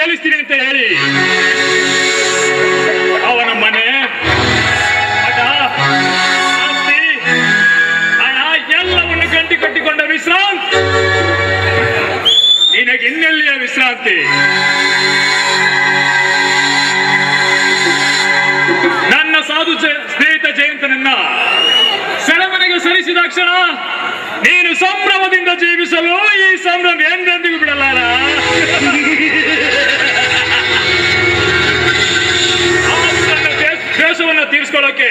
ತೇಲಿಸ್ತೀನಿ ಅಂತ ಹೇಳಿ. ಅವನ ಮನೆ ಹಣ, ಎಲ್ಲವನ್ನು ಗಂಟಿ ಕಟ್ಟಿಕೊಂಡ ವಿಶ್ರಾಂತ್. ನಿನಗೆ ಇನ್ನೆಲ್ಲಿಯ ವಿಶ್ರಾಂತಿ? ನನ್ನ ಸಾಧು ಸ್ನೇಹಿತ ಜಯಂತನನ್ನ ಸರಿಸಿದ ಕ್ಷಣ ನೀನು ಸಂಭ್ರಮದಿಂದ ಜೀವಿಸಲು ಈ ಸಂಭ್ರಮ ಎಂದೆಂದಿಗೂ ಬಿಡಲಾರ ದೇಶವನ್ನ ತೀರಿಸ್ಕೊಳ್ಳೋಕೆ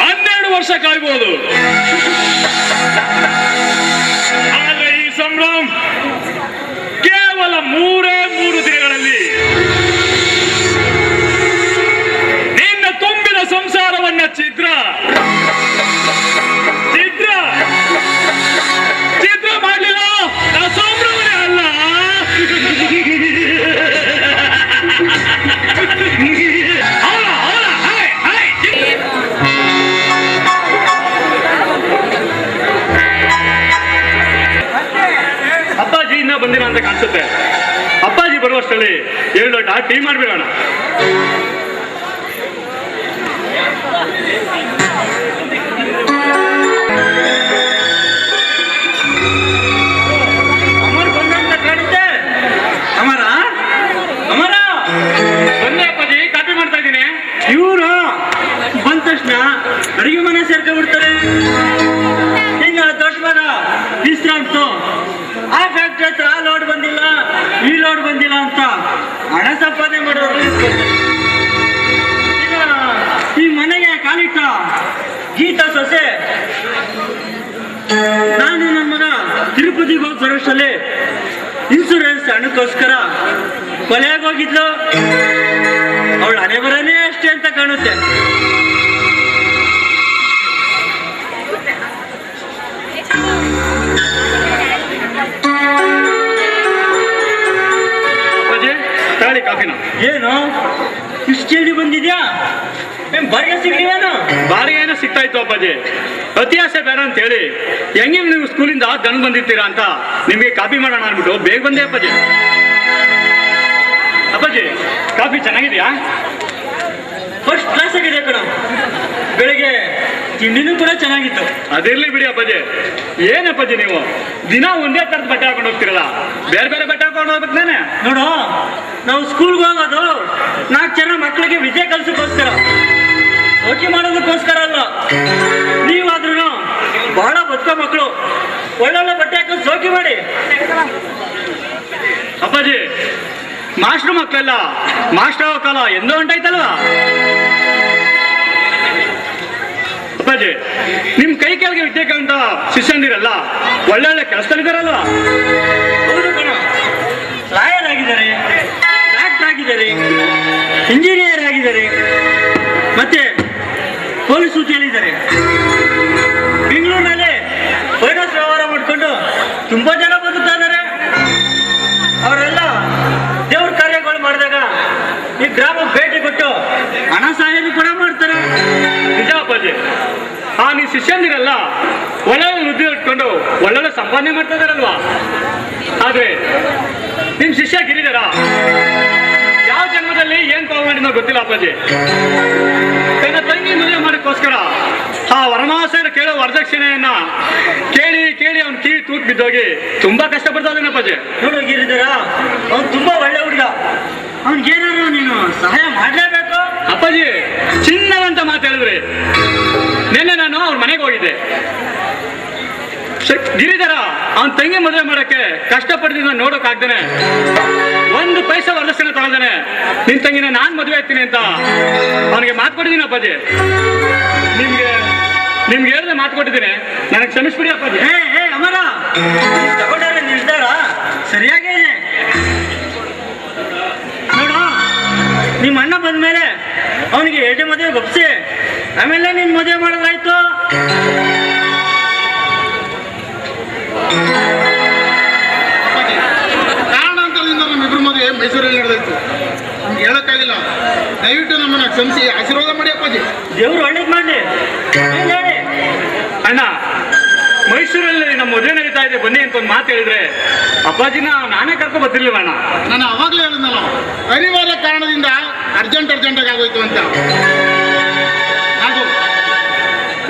ಹನ್ನೆರಡು ವರ್ಷ ಕಾಯ್ಬೋದು. ಆದ್ರೆ ಈ ಸಂಭ್ರಮ ಕೇವಲ ಮೂರೇ ಮೂರು ದಿನಗಳಲ್ಲಿ ನಿನ್ನ ತುಂಬಿದ tigre! ಇನ್ಸೂರೆನ್ಸ್ ಹಣಕ್ಕೋಸ್ಕರ ಕೊಲೆಯಾಗಿ ಹೋಗಿದ್ಲು. ಅವಳ ಹಣೆ ಬರನೇ ಅಷ್ಟೇ ಅಂತ ಕಾಣುತ್ತೆ. ತಾಳಿ ಕಾಫಿನ. ಏನು? ಇಷ್ಟು ಚೇಡಿ ಬಂದಿದ್ಯಾ? ಬಾಡಿಗೆ ಸಿಗ್ಲಿವೇನು ಬಾಡಿಗೆ ಏನೋ ಸಿಗ್ತಾ ಇತ್ತು ಅಪ್ಪಾಜಿ. ಅತಿ ಆಸೆ ಬೇಡ ಅಂತ ಹೇಳಿ ಹೆಂಗೆ ನೀವು ಸ್ಕೂಲಿಂದ ದನ್ ಬಂದಿರ್ತೀರಾ ಅಂತ ನಿಮಗೆ ಕಾಪಿ ಮಾಡೋಣ ಅಂದ್ಬಿಟ್ಟು ಬೇಗ ಬಂದೆ ಅಪ್ಪಾಜಿ. ಅಪ್ಪಾಜಿ ಕಾಫಿ ಚೆನ್ನಾಗಿದೆಯಾ? ಫಸ್ಟ್ ಕ್ಲಾಸ್ ಆಗಿದೆ ಕಣ. ಬೆಳಿಗ್ಗೆ ತಿಂಡಿನೂ ಕೂಡ ಚೆನ್ನಾಗಿತ್ತು. ಅದಿರ್ಲಿ ಬಿಡಿ ಅಪ್ಪಾಜಿ. ಏನಪ್ಪಾಜಿ ನೀವು? ದಿನ ಒಂದೇ ತರದ ಬಟ್ಟೆ ಹಾಕೊಂಡು ಹೋಗ್ತಿರಲ್ಲ. ಬೇರೆ ಬೇರೆ ಬಟ್ಟೆ ಹಾಕೊಂಡು ಹೋಗ್ಬೇಕು ನಾನೇ ನೋಡು ನಾವು ಸ್ಕೂಲ್ಗೆ ಹೋಗೋದು ನಾಲ್ಕು ಜನ ಮಕ್ಕಳಿಗೆ ವಿದ್ಯೆ ಕಲ್ಸಕ್ಕೋಸ್ಕರ. ಓಕೆ ಮಾಡೋದಕ್ಕೋಸ್ಕರ ಅಲ್ಲ. ನೀವಾದ್ರೂ ಬಹಳ ಬದುಕೋ ಮಕ್ಕಳು ಒಳ್ಳೊಳ್ಳೆ ಬಟ್ಟೆ ಹಾಕೊಂಡು ಸೋಕಿ ಮಾಡಿ. ಅಪ್ಪಾಜಿ ಮಾಸ್ಟರ್ ಮಕ್ಕಳೆಲ್ಲ ಮಾಸ್ಟರ್ ಕಾಲ ಎಂದೋ ಹೊಂಟಾಯ್ತಲ್ವಾ ಅಪ್ಪಾಜಿ, ನಿಮ್ ಕೈ ಕೆಳಗೆ ವಿದ್ಯೆ ಕಂತ ಶಿಷ್ಯಂದಿರಲ್ಲ ಒಳ್ಳೊಳ್ಳೆ ಕೆಲಸದಲ್ಲಿದ್ದಾರಲ್ವ? ಲಾಯರ್ ಆಗಿದ್ದಾರೆ, ಡಾಕ್ಟರ್ ಆಗಿದ್ದಾರೆ, ಇಂಜಿನಿಯರ್ ಆಗಿದ್ದಾರೆ. ಮತ್ತೆ ಪೊಲೀಸ್ ಸೂಚಿಯಲ್ಲಿದ್ದಾರೆ ಬೆಂಗಳೂರಿನಲ್ಲಿ ಫೈನಾನ್ಸ್ ವ್ಯವಹಾರ ಮಾಡಿಕೊಂಡು ತುಂಬಾ ಜನ ಬದುಕ್ತಾ ಇದ್ದಾರೆ. ಅವರೆಲ್ಲ ದೇವ್ರ ಕಾರ್ಯಗಳು ಮಾಡಿದಾಗ ಈ ಗ್ರಾಮ ಭೇಟಿ ಕೊಟ್ಟು ಹಣ ಸಹಾಯನೂ ಕೂಡ ಮಾಡ್ತಾರೆ. ನಿಜಾಪಾಜಿ ಆ ನೀ ಶಿಷ್ಯಂದಿರಲ್ಲ, ಒಳ್ಳೊಳ್ಳೆ ವೃದ್ಧಿ ಇಟ್ಕೊಂಡು ಒಳ್ಳೊಳ್ಳೆ ಸಂಪಾದನೆ ಮಾಡ್ತಾ ಇದಾರಲ್ವಾ ಆದ್ರೆ ನಿಮ್ ಶಿಷ್ಯ ಗಿರಿದಾರ ಯಾವ ಜನ್ಮದಲ್ಲಿ ಏನ್ ಮಾಡಿದ್ನೋ ಗೊತ್ತಿಲ್ಲ ಅಪ್ಪಾಜಿ. ಮದುವೆ ಮಾಡೋಕ್ಕೋಸ್ಕರ ಆ ವರಮಾಸೆಯನ್ನು ಕೇಳೋ ವರದಕ್ಷಿಣೆಯನ್ನ ಕೇಳಿ ಕೇಳಿ ಅವ್ನು ಕಿವಿ ತೂತ್ ಬಿದ್ದೋಗಿ ತುಂಬಾ ಕಷ್ಟಪಡ್ತಾ ಇದ್ದಾನೆ ಅಪ್ಪಾಜಿ. ನೋಡು ಗಿರಿಧರ ಅವ್ನು ತುಂಬಾ ಒಳ್ಳೆ ಹುಡುಗ. ಅವ್ನಿಗೇನಾದ್ರು ನೀನು ಸಹಾಯ ಮಾಡಲೇಬೇಕು? ಅಪ್ಪಾಜಿ ಚಿನ್ನದಂತ ಮಾತು ಹೇಳಿದ್ರಿ. ನಿನ್ನೆ ನಾನು ಅವ್ರ ಮನೆಗೆ ಹೋಗಿದ್ದೆ. ಗಿರಿಧರ, ಅವನ್ ತಂಗಿ ಮದುವೆ ಮಾಡಕ್ಕೆ ಕಷ್ಟಪಡ್ತೀನಿ ನೋಡಕ್ ಆಗ್ದೇನೆ. ಒಂದು ಪೈಸೆ ವರದಕ್ಷಿಣೆ ತಗೊಂಡಾನೆ. ನಿನ್ ತಂಗಿನ ನಾನ್ ಮದುವೆ ಆಗ್ತೀನಿ ಅಂತ ಅವನಿಗೆ ಮಾತು ಕೊಟ್ಟಿದ್ದೀನಿ ಅಪ್ಪಾಜಿ. ನಿಮ್ಗೆ ನಿಮ್ಗೆ ಹೇಳ್ದೆ ಮಾತು ಕೊಟ್ಟಿದ್ದೀನಿ. ನನಗೆ ಕ್ಷಮಿಸ್ಬಿಡಿ ಅಪ್ಪಾಜಿ. ಹೇ ಹೇ, ಅಮರ! ತಗೊಂಡಾರೆ ನಿರ್ಧಾರ ಸರಿಯಾಗೇ ಇದೆ. ನೋಡು ನಿಮ್ಮ ಅಣ್ಣ ಬಂದ್ಮೇಲೆ ಅವನಿಗೆ ಎರಡೇ ಮದುವೆ ಗೊಪ್ಸಿ ಆಮೇಲೆ ನಿನ್ ಮದುವೆ ಮಾಡೋದಾಯ್ತು. ದಯವಿಟ್ಟು ನಮ್ಮನ್ನ ಕ್ಷಮಿಸಿ ಆಶೀರ್ವಾದ ಮಾಡಿ ಅಪ್ಪಾಜಿ. ದೇವ್ರು ಒಳ್ಳೇದ್ ಮಾಡಿ ಅಣ್ಣ ಮೈಸೂರಲ್ಲಿ ನಮ್ಮ ಮದುವೆ ನಡೀತಾ ಇದೆ ಬನ್ನಿ ಅಂತ ಒಂದು ಮಾತು ಹೇಳಿದ್ರೆ. ಅಪ್ಪಾಜಿನ ನಾನೇ ಕರ್ಕೊ ಬರ್ತಿರ್ಲಿಲ್ಲ ಅಣ್ಣ? ನಾನು ಅವಾಗಲೇ ಹೇಳಿದ್ನಲ್ಲ ಅನಿವಾರ್ಯ ಕಾರಣದಿಂದ ಅರ್ಜೆಂಟ್ ಅರ್ಜೆಂಟಾಗಿ ಆಗೋಯ್ತು ಅಂತ. ಹಾಗೂ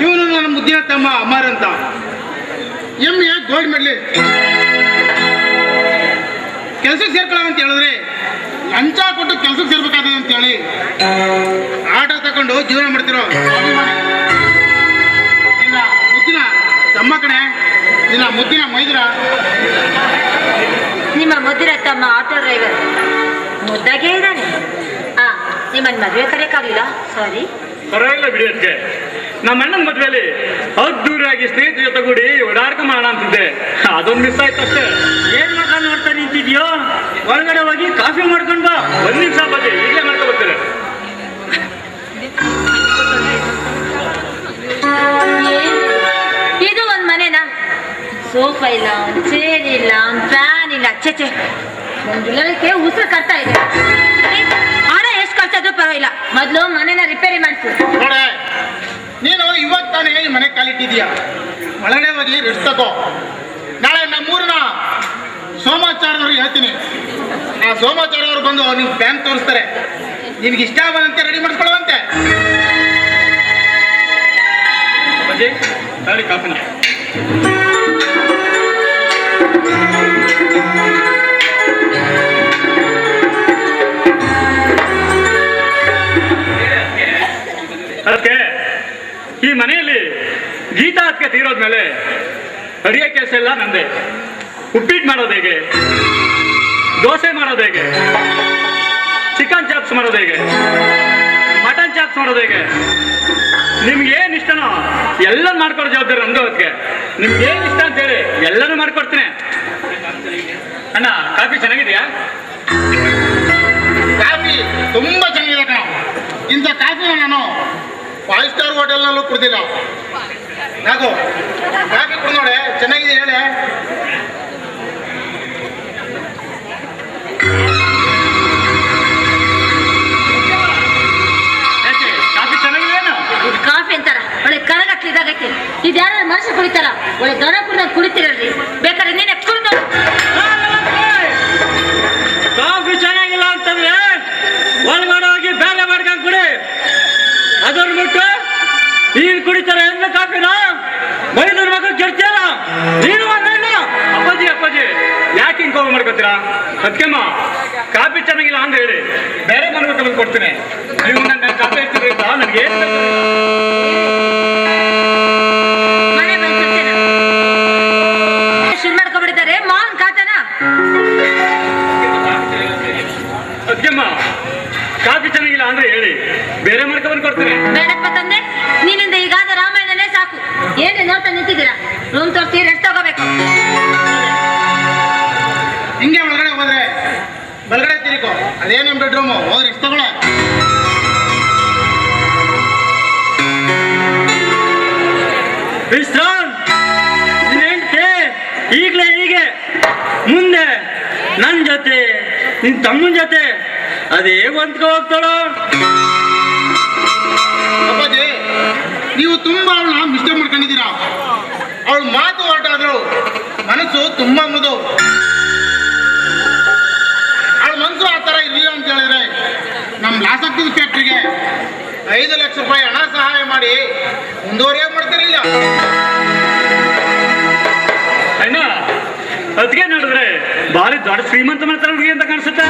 ಇವನು ನನ್ನ ಮುದ್ದಿನ ತಮ್ಮ ಅಮರ್ ಅಂತ. ಎಂ ಎ ಗೋಲ್ಡ್ ಮೆಡ್ಲಿ. ಕೆಲಸಕ್ಕೆ ಸೇರ್ಕೊಳ್ಳೋ ಅಂತ ಹೇಳಿದ್ರೆ ಲಂಚ ಕೊಟ್ಟು ಕೆಲಸಕ್ಕೆ ಸೇರ್ಬೇಕಾದ ಅಂತ ಆಟೋ ತಗೊಂಡು ಜೀವನ ಮಾಡ್ತಿರೋ. ನಿನ್ನ ಮುದ್ದಿನ ತಮ್ಮ ಕಣೆ ನಿನ್ನ ಮುದ್ದಿನ ಮೈದ್ರ ನಿಮ್ಮ ಮುದ್ದಿನ ತಮ್ಮ ಆಟೋ ಡ್ರೈವರ್. ಮುದ್ದಾಗೆ ಇದ್ದಾನೆ. ಆ ನಿಮ್ಮನ್ನ ಮದುವೆ ಕರೆಯಕ್ಕಾಗಲಿಲ್ಲ? ಸಾರಿ ಪರವಾಗಿಲ್ಲ ಬಿಡಿ ಅದಕ್ಕೆ ನಮ್ಮ ಅಣ್ಣನ ಮದುವೆಯಲ್ಲಿ ಅದ್ದೂರಿಯಾಗಿ ಸ್ನೇಹಿತರ ಜೊತೆಗೂಡಿ ಓಡಾಡ್ಕ ಮಾಡೋಣ ಅಂತಿದ್ದೆ. ಅದೊಂದು ಮಿಸ್ ಆಯ್ತು ಅಷ್ಟೇ ಏನ್ ಮಗ ನೋಡ್ತಾ ನಿಂತಿದ್ಯೋ? ಒಳಗಡೆ ಹೋಗಿ ಕಾಫಿ ಮಾಡ್ಕೊಂಡ್ ಬಾ. ಒಂದ್ ನಿಮಿಷ ಸೋಫಾ ಇಲ್ಲ ಒಂದು ಚೇರ್ ಇಲ್ಲ ಒಂದು ಫ್ಯಾನ್ ಇಲ್ಲ ಚೆಚೆ ಒಂದಿಲ್ಲಕ್ಕೆ ಉಸಿರು ಕಟ್ತಾ ಇದೆ. ಹಣ ಎಷ್ಟು ಖರ್ಚಾದ್ರೂ ಪರವಾಗಿಲ್ಲ. ಮೊದಲು ಮನೇನ ರಿಪೇರಿ ಮಾಡಿಸು. ನೋಡೆ ನೀನು ಇವತ್ತು ತಾನೇ ಈ ಮನೆ ಕಾಲಿಟ್ಟಿದ್ಯಾ ಒಳಗಡೆ ಹೋಗಿ ರೆಸ್ಟ್ ತಗೋ. ನಾಳೆ ನಮ್ಮೂರಿನ ಸೋಮಾಚಾರ್ಯವ್ರಿಗೆ ಹೇಳ್ತೀನಿ. ಆ ಸೋಮಾಚಾರ್ಯವ್ರು ಬಂದು ನಿಮ್ಗೆ ಪ್ಯಾನ್ ತೋರಿಸ್ತಾರೆ. ನಿನ್ಗೆ ಇಷ್ಟ ಬಂದಂತೆ ರೆಡಿ ಮಾಡಿಸ್ಕೊಳ್ಳುವಂತೆ ಕಾಫಿ ಅದಕ್ಕೆ ಈ ಮನೆಯಲ್ಲಿ ಗೀತಾ ಅದಕ್ಕೆ ತೀರೋದ್ಮೇಲೆ ಅಡಿಗೆ ಕೆಲಸ ಎಲ್ಲ ನಂದೆ. ಉಪ್ಪಿಟ್ಟು ಮಾಡೋದು ಹೇಗೆ? ದೋಸೆ ಮಾಡೋದು ಹೇಗೆ? ಚಿಕನ್ ಚಾಪ್ಸ್ ಮಾಡೋದು ಹೇಗೆ? ಚಾಪ್ಸ್ ಮಾಡೋದು ಹೇಗೆ? ನಿಮ್ಗೆ ಏನ್ ಇಷ್ಟನೋ ಎಲ್ಲ ಮಾಡ್ಕೊಡೋ ಜವಾಬ್ದಾರಿ ನಂದು ಅದಕ್ಕೆ ನಿಮ್ಗೆ ಏನ್ ಇಷ್ಟ ಅಂತ ಹೇಳಿ ಎಲ್ಲನೂ ಮಾಡ್ಕೊಡ್ತೀನಿ. ಅಣ್ಣ, ಕಾಫಿ ಚೆನ್ನಾಗಿದೆಯಾ? ಕಾಫಿ ತುಂಬಾ ಚೆನ್ನಾಗಿದೆ ಕಣ. ಇಂಥ ಕಾಫಿ ನಾನು ಫೈವ್ ಸ್ಟಾರ್ ಹೋಟೆಲ್ನಲ್ಲೂ ಕುಡ್ದಿಲ್ಲ. ಯಾಕೋ? ಕಾಫಿ ಕುಡ್ದು ನೋಡೆ ಚೆನ್ನಾಗಿದೆ ಹೇಳೆ. ಕರಗಟ್ಲಿದಾಗೈತಿ ಇದು ಯಾರು ಮನುಷ್ಯ ಕುಡಿತಾರ? ಒಳ್ಳೆ ಕುಡಿದಾಗ ಕುಡಿತೀರಲ್ರಿ ಬೇಕಾದ್ರೆ ನೀನೆ ಕುಡಿದ. ಕಾಫಿ ಚೆನ್ನಾಗಿಲ್ಲ ಅಂತಂದ್ರೆ ಒಳಗಡೆ ಹೋಗಿ ಬೇರೆ ಮಾಡ್ಕೊಂಡು ಕುಡಿ. ಅದನ್ನ ಬಿಟ್ಟು ನೀನು ಕುಡಿತಾರೆ ಎಲ್ಲ ಕಾಫಿನ? ಮೈದೂರು ಮಗ ಕೆಡ್ತೀಯಲ್ಲ? ನೀನು ಅಪ್ಪಾಜಿ ಅಪ್ಪಾಜಿ, ಯಾಕೆ ಹಿಂಗ್ ಕೋಪ ಮಾಡ್ಕೊತೀರಾ? ಅದಕ್ಕೆಮ್ಮ ಕಾಫಿ ಚೆನ್ನಾಗಿಲ್ಲ ಅಂತ ಹೇಳಿ. ಬೇರೆ ಮನೆಗೆ ತಗೊಂಡು ಕೊಡ್ತೀನಿ. ನೀವು ನನ್ನ ಕಾಫಿ ಇರ್ತೀರಿ ಅಂತ ನನಗೆ ಹೆಂಡ್ತಿ, ಈಗಲೇ ಹೀಗೆ. ಮುಂದೆ ನನ್ನ ಜೊತೆ, ನಿನ್ ತಮ್ಮನ ಜೊತೆ. ಅದೇ ಹೊಂದ್ಕೊ ಹೋಗ್ತಾಳೋ? ಅಪ್ಪಾಜಿ, ನೀವು ತುಂಬಾ ಅವಳನ್ನ ಮಿಸ್ಟೇಕ್ ಮಾಡ್ಕೊಂಡಿದ್ದೀರಾ. ಅವಳು ಮಾತು ಹೊರಟಾದ್ರು ಮನಸ್ಸು ತುಂಬಾ ಮುದು. ಅವಳ ಮನಸ್ಸು ಆ ಥರ ಇರಲಿಲ್ಲ ಅಂತ ಹೇಳಿದ್ರೆ ನಮ್ಮ ಲಾಸಕ್ತಿ ಫ್ಯಾಕ್ಟ್ರಿಗೆ ಐದು ಲಕ್ಷ ರೂಪಾಯಿ ಹಣ ಸಹಾಯ ಮಾಡಿ ಮುಂದುವರಿಯಾಗಿ ಮಾಡ್ತಿರಲಿಲ್ಲ. ಅಣ್ಣ ಅದಕ್ಕೆ ನೋಡಿದ್ರೆ ಭಾರಿ ದೊಡ್ಡ ಶ್ರೀಮಂತ ಮಾಡ್ತಾರೆ ಹುಡುಗಿ ಅಂತ ಕಾಣಿಸುತ್ತೆ?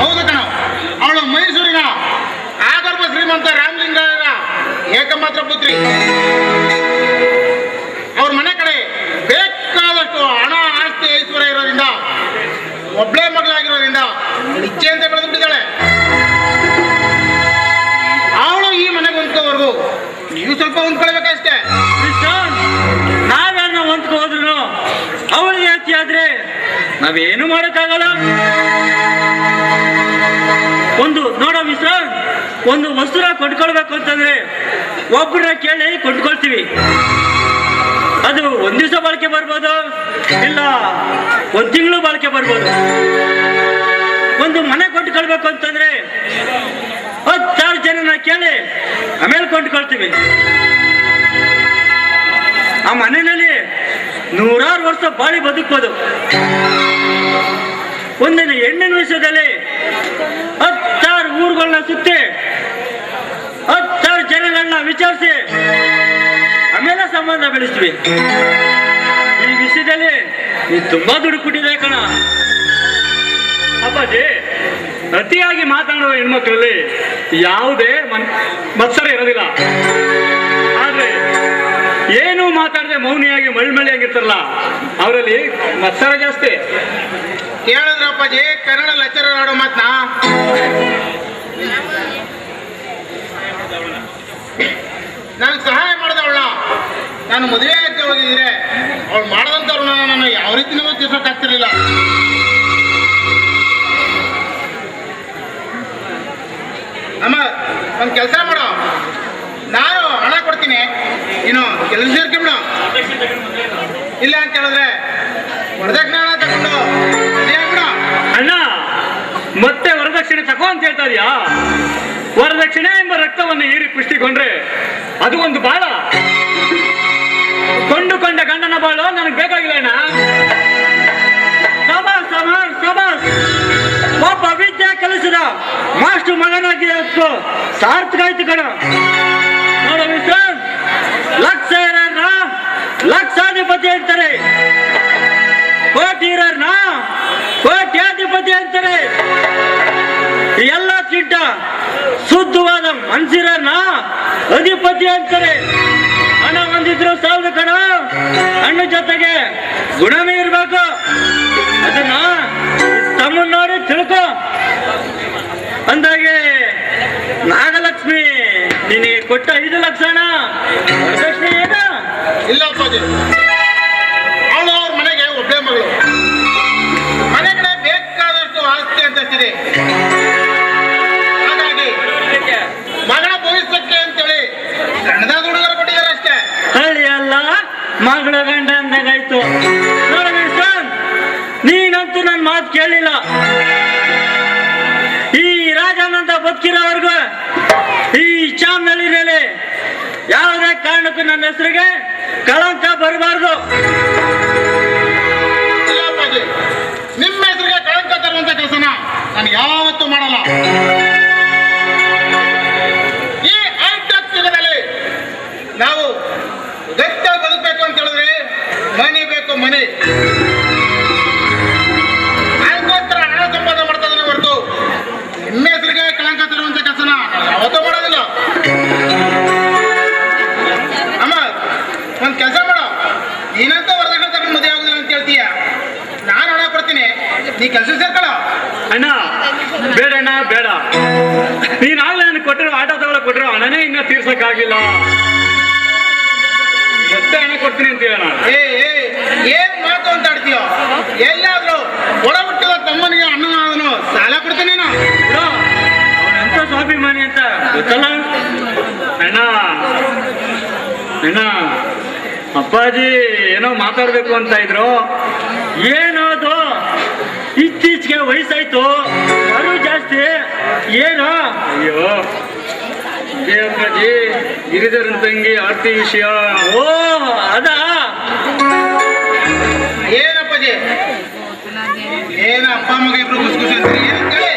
ಹೌದು ಕಣ ಅವಳು ಮೈಸೂರಿನ ಆಗರ್ಭ ಶ್ರೀಮಂತ ರಾಮಲಿಂಗ ಏಕಮಾತ್ರ ಪುತ್ರಿ. ಅವ್ರ ಮನೆ ಕಡೆ ಬೇಕಾದಷ್ಟು ಹಣ ಆಸ್ತಿ ಐಶ್ವರ್ಯ ಇರೋದ್ರಿಂದ ಒಬ್ಳೇ ಮಗಳಾಗಿರೋದ್ರಿಂದ ಇಚ್ಛೆ ಅಂತ ಬೆಳೆದ್ಬಿಟ್ಟಿದ್ದಾಳೆ. ನೀವು ಸ್ವಲ್ಪ ಹೊಂದ್ಕೊಳ್ಬೇಕಷ್ಟೇ. ನಾವೇನ ಹೊಂದ್ಕೊ ಹೋದ್ರು ಅವಳಿಗೆ ಅತಿ ಆದ್ರೆ ನಾವೇನು ಮಾಡೋಕ್ಕಾಗಲ್ಲ? ಒಂದು, ನೋಡೋ ಮಿಸ್ ಒಂದು ವಸ್ತುನ ಕೊಂಡ್ಕೊಳ್ಬೇಕು ಅಂತಂದ್ರೆ ಒಬ್ಬರನ್ನ ಕೇಳಿ ಕೊಂಡ್ಕೊಳ್ತೀವಿ. ಅದು ಒಂದ್ ದಿವಸ ಬಳಕೆ ಬರ್ಬೋದು, ಇಲ್ಲ ಒಂದ್ ತಿಂಗಳು ಬಳಕೆ ಬರ್ಬೋದು. ಒಂದು ಮನೆ ಕೊಂಡ್ಕೊಳ್ಬೇಕು ಅಂತಂದ್ರೆ ಹತ್ತಾರು ಜನನ ಕೇಳಿ ಆಮೇಲೆ ಕೊಂಡ್ಕೊಳ್ತೀವಿ ಆ ಮನೆಯಲ್ಲಿ ನೂರಾರು ವರ್ಷ ಬಾಳಿ ಬದುಕೋದು ಒಂದಿನ ಹೆಣ್ಣಿನ ವಿಷಯದಲ್ಲಿ ಹತ್ತಾರು ಊರುಗಳನ್ನ ಸುತ್ತಿ ಹತ್ತಾರು ಜನಗಳನ್ನ ವಿಚಾರಿಸಿ ಆಮೇಲೆ ಸಂಬಂಧ ಬೆಳೆಸ್ತೀವಿ. ಈ ವಿಷಯದಲ್ಲಿ ನೀನು ತುಂಬಾ ದುಡ್ಡು ಕೊಟ್ಟಿದೆ ಕಣ. ಅಪ್ಪಾಜಿ. ಅತಿಯಾಗಿ ಮಾತನಾಡುವ ಹೆಣ್ಮಕ್ಳಲ್ಲಿ ಯಾವುದೇ ಮತ್ಸರ ಇರೋದಿಲ್ಲ. ಆದ್ರೆ ಏನು ಮಾತಾಡದೆ ಮೌನಿಯಾಗಿ ಮಳ್ಮಳಿಯಾಗಿರ್ತಾರಲ್ಲ ಅವರಲ್ಲಿ ಮತ್ಸರ ಜಾಸ್ತಿ. ಕೇಳಿದ್ರಪ್ಪಾಜಿ, ಕನ್ನಡ ಲಚ್ಚರ ಆಡೋ ಮಾತನಾ? ನನಗೆ ಸಹಾಯ ಮಾಡಿದವಳ. ನಾನು ಮದುವೆ ಆಗ್ತಾ ಹೋಗಿದ್ರೆ, ಅವ್ಳು ಮಾಡದಂತವ್ರು ನಾನು ಯಾವ ರೀತಿನೂ ತೀರ್ಸೋಕ್ಕಾಗ್ತಿರ್ಲಿಲ್ಲ ಅಮ್ಮ ಒಂದು ಕೆಲಸ ಮಾಡು. ನಾನು ಹಣ ಕೊಡ್ತೀನಿ. ನೀನು ಕೆಲಸ ಸೇರ್ಕೊಂಬಿಡು. ಇಲ್ಲ ಅಂತ ಹೇಳಿದ್ರೆ ವರದಕ್ಷಿಣೆ ಹಣ ತಗೊಂಡು. ಅಣ್ಣ ಮತ್ತೆ ವರದಕ್ಷಿಣೆ ತಗೋ ಅಂತ ಹೇಳ್ತಾ ಇದೆಯಾ? ವರದಕ್ಷಿಣೆ ಎಂಬ ರಕ್ತವನ್ನು ಹೀರಿ ಪುಷ್ಟಿಕೊಂಡ್ರೆ ಅದು ಒಂದು ಬಾಳ. ಕೊಂಡುಕೊಂಡ ಗಂಡನ ಬಾಳು ನನಗೆ ಬೇಕಾಗಿಲ್ಲ ಅಣ್ಣ. ಸಬಾಸ್ ಸಬಾಸ್ ಸಬಾಸ್ ಒಬ್ಬ ವಿದ್ಯೆ ಕಲಿಸಿದ ಮಾಸ್ಟರ್ ಮಗನಾಗಿ ಸಾರ್ಥಕ ಆಯ್ತು ಕಣ. ನೋಡ ಮಿಸ್ಟರ್ ಲಕ್ಷ ಇರೋರ್ನ ಲಕ್ಷಾಧಿಪತಿ ಅಂತಾರೆ. ಕೋಟಿ ಇರೋರ್ನ ಕೋಟ್ಯಾಧಿಪತಿ ಅಂತಾರೆ. ಚಿಟ್ಟ ಶುದ್ಧವಾದ ಮನ್ಸಿರೋರ್ನ ಅಧಿಪತಿ ಅಂತಾರೆ. ಹಣ ಹೊಂದಿದ್ರು ಸಾಲದು ಕಣ. ಹಣ್ಣು ಜೊತೆಗೆ ಗುಣವೇ ಇರ್ಬೇಕು. ಅದನ್ನ ತಮ್ಮನ್ನ ತಿಳ್ಕೊ. ಅಂದಾಗೆ ನಾಗಲಕ್ಷ್ಮಿ ನಿನಗೆ ಕೊಟ್ಟ ಐದು ಲಕ್ಷ ಹಣ. ವರದಕ್ಷಿಣೆ ಏನು ಕಾರಣಕ್ಕೂ ನನ್ನ ಹೆಸರಿಗೆ ಕಳಂಕ ಬರಬಾರ್ದು. ನಿಮ್ಮ ಹೆಸರಿಗೆ ಕಳಂಕ ತರುವಂತ ಕೆಲಸನ ನಾನು ಯಾವತ್ತೂ ಮಾಡಲ್ಲ. ಕೆಲಸ ಸೇರ್ಕೊಳ್ಳ ಅಣ್ಣ ಬೇಡ ಅಣ್ಣ ಬೇಡ. ನೀನಾಗ್ಲೇ ನನಗೆ ಕೊಟ್ಟಿರೋ ಆಟ ತಗೊಳಕ್ ಕೊಟ್ಟಿರೋ ಹಣನೇ ಇನ್ನ ತೀರ್ಸಕ್ಕಾಗಿಲ್ಲ. ಮತ್ತೆ ಹಣ ಕೊಡ್ತೀನಿ ಅಂತ ಹೇಳೋಣ ಏ ಏ ಏನ್ ಮಾತು ಅಂತ ಆಡ್ತೀಯೋ? ಎಲ್ಲಾದ್ರೂ ಒಳ ತಮ್ಮನಿಗೆ ಅಣ್ಣ ಅಣ್ಣನಾದನು ಸಾಲ ಕೊಡ್ತೀನಿ ಎಂತ ಸ್ವಾಭಿಮಾನಿ ಅಂತ ಗೊತ್ತಲ್ಲ? ಅಣ್ಣ ಅಣ್ಣ ಅಪ್ಪಾಜಿ ಏನೋ ಮಾತಾಡ್ಬೇಕು ಅಂತ ಇದ್ರು. ಏನದು ಇತ್ತೀಚೆಗೆ ವಯಸ್ಸಾಯ್ತು ಬರು ಜಾಸ್ತಿ ಏನು? ಅಯ್ಯೋ ಏ ಅಪ್ಪಾಜಿ ಗಿರಿಧರನ್ ತಂಗಿ ಆರ್ತಿ ವಿಷಯ. ಓ ಅದ? ಏನಪ್ಪಾಜಿ ಏನ ಅಪ್ಪ ಮಗ ಇಬ್ರು ಖುಷಿ ಖುಷಿ ಅಂತೀರಿ? ಏನಂತ ಹೇಳಿ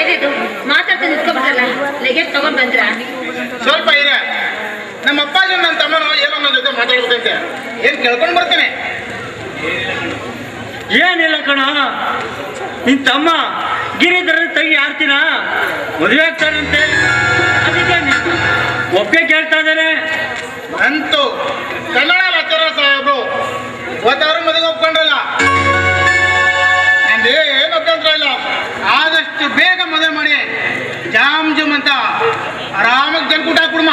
ಏನಿದು? ಮಾತಾಡ್ತಾ ನಿಂತ್ಕೊಂಡ್ಬಿಟ್ರಲ್ಲ ಲಗೇಜ್ ತಗೊಂಡ್ ಬಂದ್ರ? ಸ್ವಲ್ಪ ಇರ. ನಮ್ಮ ಅಪ್ಪಾಜಿ ನನ್ನ ತಮ್ಮನು ಏನೋ ನನ್ನ ಜೊತೆ ಮಾತಾಡ್ಬೇಕಂತೆ. ಏನ್ ಕೇಳ್ಕೊಂಡು ಬರ್ತೇನೆ? ಏನಿಲ್ಲ ಕಣ. ನಿನ್ ತಮ್ಮ ಗಿರಿಧರ ತಂಗಿ ಆಡ್ತೀನ ಮದುವೆ ಆಗ್ತಾರಂತೆ ಅದಕ್ಕೆ ಒಬ್ಬೇ ಕೇಳ್ತಾ ಇದ್ದಾರೆ ಅಂತೂ ಕನ್ನಡ ಲೆಕ್ಚರರ್ ಸಾಹೇಬ್ರು ಒತ್ತವರು ಮದುವೆ ಒಪ್ಕೊಂಡ್ರಲ್ಲ ನಂದು ಏನು ಅಭ್ಯಂತರ ಇಲ್ಲ. ಆದಷ್ಟು ಬೇಗ ಮದುವೆ ಮಾಡಿ ಜಾಮ್ ಜಮ್ ಅಂತ ಆರಾಮಾಗಿ ಜನ್ಕೂಟ ಕುಡ್ಮ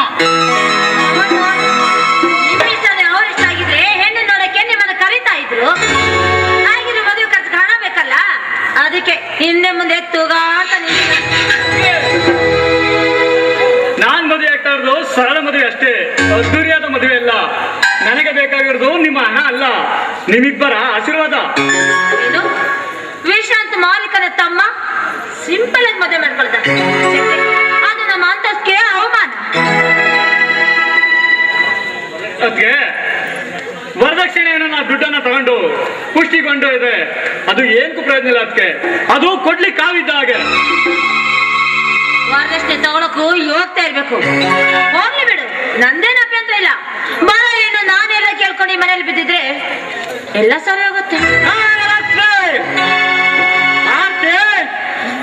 ಅವರಿಷ್ಟ ಇಷ್ಟನೇ ಅವ್ರ ಇಷ್ಟ ಆಗಿದ್ರೆ ಹೆಣ್ಣು ನೋಡಕ್ಕೆ ನಿಮ್ಮನ್ನ ಕರೀತಾ ಇದ್ರು? ಅದಕ್ಕೆ ಹಿಂದೆ ಮುಂದೆ ತೂಗಾಟ ನಾನ್ ಮದುವೆ ಆಗ್ತಾ ಇರೋದು ಸರಳ ಮದುವೆ ಅಷ್ಟೇ. ಅದ್ದೂರಿಯಾದ ಮದುವೆ ಅಲ್ಲ. ನನಗೆ ಬೇಕಾಗಿರೋದು ನಿಮ್ಮ ಹಣ ಅಲ್ಲ. ನಿಮ್ಮಿಬ್ಬರ ಆಶೀರ್ವಾದ. ವಿಶಾಂತ್ ಮಾಲೀಕನ ತಮ್ಮ ಸಿಂಪಲ್ ಆಗಿ ಮದುವೆ ಮಾಡ್ಕೊಳ್ತಾರೆ. ಅದು ನಮ್ಮ ಅಂತಸ್ಗೆ ಅವಮಾನ. ಅದಕ್ಕೆ ವರದಕ್ಷಿಣೆಯನ್ನು ನಾ ದುಡ್ಡನ್ನ ತಗೊಂಡು ಪುಷ್ಟಿಗೊಂಡು ಇದೆ. ಅದು ಏನಕ್ಕೂ ಪ್ರಯತ್ನ ಇಲ್ಲ ಅದಕ್ಕೆ. ಅದು ಕೊಡ್ಲಿಕ್ಕೆ ಕಾವಿದ್ದ ಹಾಗೆ. ವರದಕ್ಷಿಣೆ ತಗೊಳಕ್ಕೂ ಹೋಗ್ತಾ ಇರ್ಬೇಕು. ಹೋಗ್ಲಿ ಬಿಡು. ನಂದೇನ ಅಭ್ಯಂತರ ಇಲ್ಲ. ಬರ ಏನು ನಾನೆಲ್ಲ ಕೇಳ್ಕೊಂಡು ಈ ಮನೇಲಿ ಬಿದ್ದಿದ್ರೆ ಎಲ್ಲ ಸರಿ ಹೋಗುತ್ತೆ.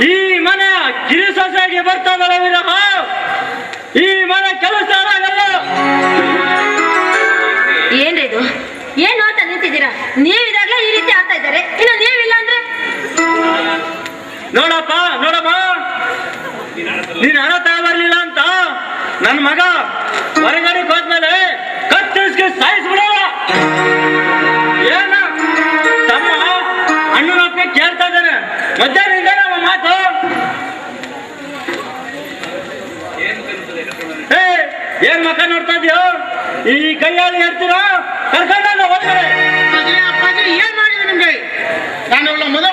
ಈ ಮನೆ ಗಿರಿ ಸೊಸೆಗೆ ಬರ್ತದಲ್ಲ ವಿರಹ ನೋಡಪ್ಪ ನೋಡಪ್ಪ. ನೀನ್ ಹಣ ತಗೊಬರ್ಲಿಲ್ಲ ಅಂತ ನನ್ನ ಮಗ ಹೊರಗಡೆ ಹೋದ್ಮೇಲೆ ಕತ್ತಿಸ್ಗೆ ಸಾಯಿಸ್ಬಿಡ ಏನ? ತಮ್ಮ ಅಣ್ಣನ ಅಪ್ಪ ಕೇಳ್ತಾ ಇದ್ದಾನೆ. ಮಧ್ಯಾಹ್ನ ನಮ್ಮ ಮಾತು. ಏ, ಏನ್ ಮಕ್ಕ ನೋಡ್ತಾ ಇದೀಯೋ? ಈ ಕೈಯಲ್ಲಿ ಹೇಳ್ತೀರಾ ಕರ್ಕೊಂಡ ಹೋಗ್ತಾರೆ ಏನ್ ಮಾಡಿದೆ ನಿಮ್ಗೆ? ನಾನು ಮೊದಲು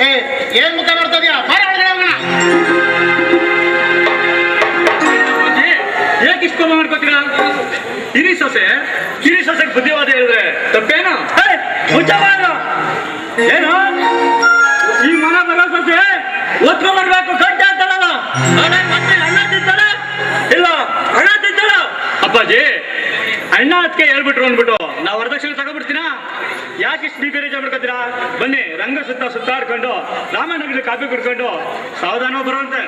ಏ ಏನ್ ಮುಖ ನೋಡ್ತಾ ಇದೀಯಾ? ಬಾರ ಒಳಗಡೆ ಹೋಗೋಣ. ಯಾಕೆ ಇಷ್ಟು ಕೋಪ ಮಾಡ್ಕೋತೀರಾ? ಹಿರಿ ಸೊಸೆ ಹಿರಿ ಸೊಸೆಗೆ ಬುದ್ಧಿವಾದ ಹೇಳಿದ್ರೆ ತಪ್ಪೇನು? ಹುಚ್ಚವ್ವ ಏನು? ಈ ಮನ ಬರೋ ಸೊಸೆ ಒತ್ಕೊ ಮಾಡ್ಬೇಕು ಗಂಟೆ ಮತ್ತೆ ಅಣ್ಣ ತಿಂತಾರ? ಇಲ್ಲ ಅಣ್ಣ ತಿಂತಾರ ಅಪ್ಪಾಜಿ ಅಣ್ಣ ಅದಕ್ಕೆ ಹೇಳ್ಬಿಟ್ರು ಅಂದ್ಬಿಟ್ಟು ನಾವು ವರದಕ್ಷಿಣೆ ತಗೊಬಿಡ್ತೀನಾ ಯಾಕೆ ಇಷ್ಟು ಬೇರೆ ಮಾಡ್ಕೊತೀರಾ? ಬನ್ನಿ ರಂಗ ಸುತ್ತ ಸುತ್ತಾಡ್ಕೊಂಡು ರಾಮನಗರ ಕಾಫಿ ಕುಡ್ಕೊಂಡು ಸಾವಧಾನ ಬರುವಂತೆ